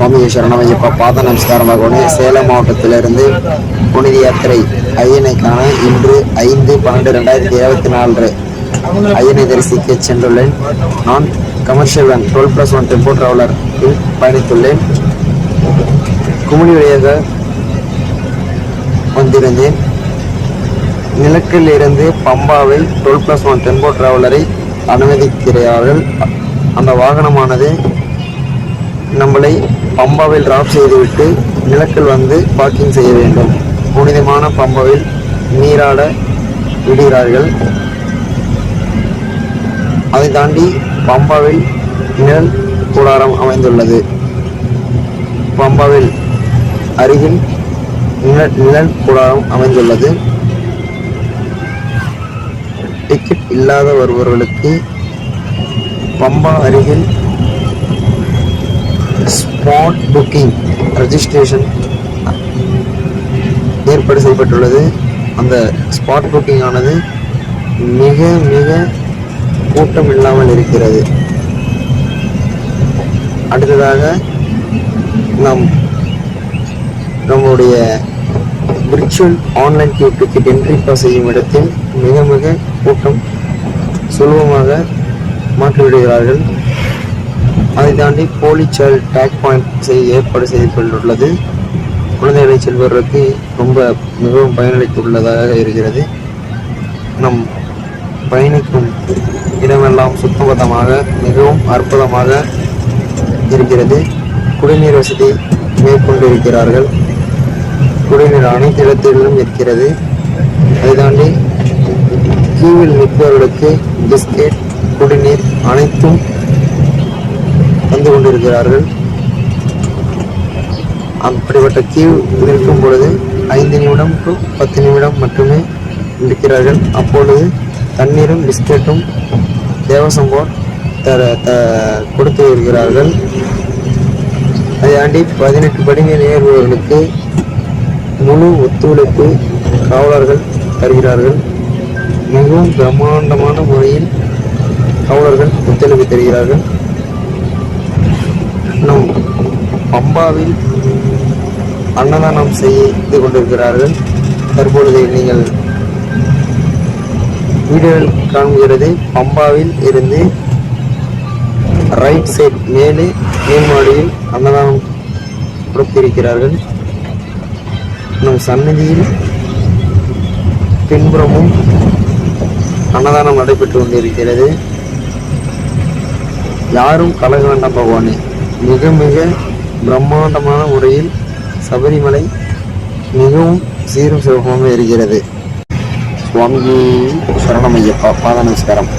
சுவாமி சரணமையப்பா பாத நமஸ்காரமாக சேலம் மாவட்டத்திலிருந்து புனித யாத்திரை ஐயனைக்கான இன்று ஐந்து பன்னெண்டு ரெண்டாயிரத்தி இருபத்தி நாலு ஐயனை தரிசிக்க சென்றுள்ளேன். நான் commercial van twelve plus one tempo traveller பயணித்துள்ளேன். Kumily வழியாக வந்திருந்தேன். நிலக்கில் இருந்து பம்பாவை டுவெல் ப்ளஸ் ஒன் டெம்போ டிராவலரை அனுமதிக்கிறார்கள். அந்த வாகனமானது நம்மளை பம்பாவில் டிராப் செய்துவிட்டு நிலக்கல் வந்து பார்க்கிங் செய்ய வேண்டும். புனிதமான பம்பாவில் நீராட விடுகிறார்கள். அதை தாண்டி பம்பாவில் நிழல் கூடாரம் அமைந்துள்ளது. பம்பாவில் அருகில் நிழல் நிழல் கூடாரம் அமைந்துள்ளது. டிக்கெட் இல்லாத வருபவர்களுக்கு பம்பா அருகில் ஸ்பாட் புக்கிங் ரெஜிஸ்ட்ரேஷன் ஏற்பாடு செய்யப்பட்டுள்ளது. அந்த ஸ்பாட் புக்கிங் ஆனது மிக மிக கூட்டம் இல்லாமல் இருக்கிறது. அடுத்ததாக நாம் நம்முடைய virtual online queue ticket entry pass செய்யும் இடத்தில் மிக மிக கூட்டம் சுலபமாக மாற்றிவிடுகிறார்கள். அதை தாண்டி போலிச்சால் டேக் பாயிண்ட் செய்ய ஏற்பாடு செய்யப்பட்டுள்ளது குழந்தைகளை செல்வதற்கு ரொம்ப மிகவும் பயனளித்துள்ளதாக இருக்கிறது. நம் பயணிக்கும் இடமெல்லாம் சுத்தபத்தமாக மிகவும் அற்புதமாக இருக்கிறது. குடிநீர் வசதி மேற்கொண்டிருக்கிறார்கள். குடிநீர் அனைத்து இடத்திலும் இருக்கிறது. அதை தாண்டி கியூவில் நிற்பவர்களுக்கு பிஸ்கெட் குடிநீர் அனைத்தும் வந்து கொண்டிருக்கிறார்கள். அப்படிப்பட்ட கியூ நிற்கும் பொழுது ஐந்து நிமிடம் டு பத்து நிமிடம் மட்டுமே இருக்கிறார்கள். அப்பொழுது தண்ணீரும் பிஸ்கெட்டும் தேவசம்போல் தர த கொடுத்து வருகிறார்கள் அதை ஆண்டி பதினெட்டு படிநிலை ஏறுபவர்களுக்கு முழு ஒத்துழைப்பு காவலர்கள் தருகிறார்கள். மிகவும் பிரம்மாண்டமான முறையில் காவலர்கள் ஒத்துழைப்பு தருகிறார்கள். பம்பாவில் அன்னதானம் செய்து கொண்டிருக்கிறார்கள். தற்பொழுது நீங்கள் வீடியோவில் காண்கிறது. பம்பாவில் இருந்து ரைட் சைட் மேலே மேல்மாடியில் அன்னதானம் கொடுத்திருக்கிறார்கள். நம் சன்னதியில் பின்புறமும் அன்னதானம் நடைபெற்று கொண்டிருக்கிறது. யாரும் கலக வேண்டாம் பகவானே. மிக மிக பிரம்மாண்டமான முறையில் சபரிமலை மிகவும் சீரும் சிறப்புமாக இருக்கிறது. சுவாமி சரணமையப்பா பாத நமஸ்காரம்